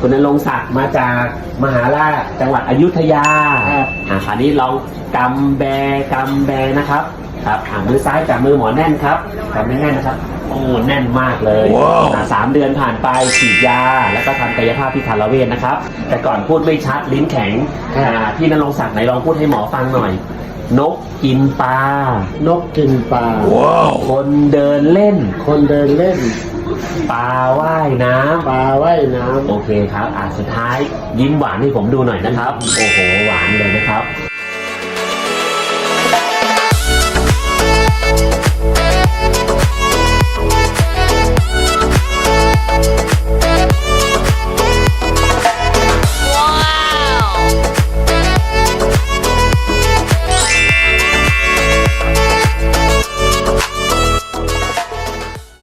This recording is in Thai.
คุณนรงค์ศักดิ์มาจากมหาราชจังหวัดอยุธยาครับอ่าคราวนี้ลองกำแบกำแบนะครับ ครับอ่ามือซ้ายจับมือหมอแน่นครับกำแน่นๆนะครับ โอ้แน่นมากเลยอ่าสามเดือนผ่านไปฉีดยา แล้วก็ทำกายภาพที่ทันละเวชนะครับ แต่ก่อนพูดไม่ชัดลิ้นแข็งอ่าพี่นรงค์ศักดิ์ไหนลองพูดให้หมอฟังหน่อย นกกินปลานกกินปลาคนเดินเล่น คนเดินเล่น ปลาว่ายน้ำปลาว่ายน้โอเคครับ อ่าสุดท้ายยิ้มหวานให้ผมดูหน่อยนะครับ โอ้โห หวานเลยนะครับ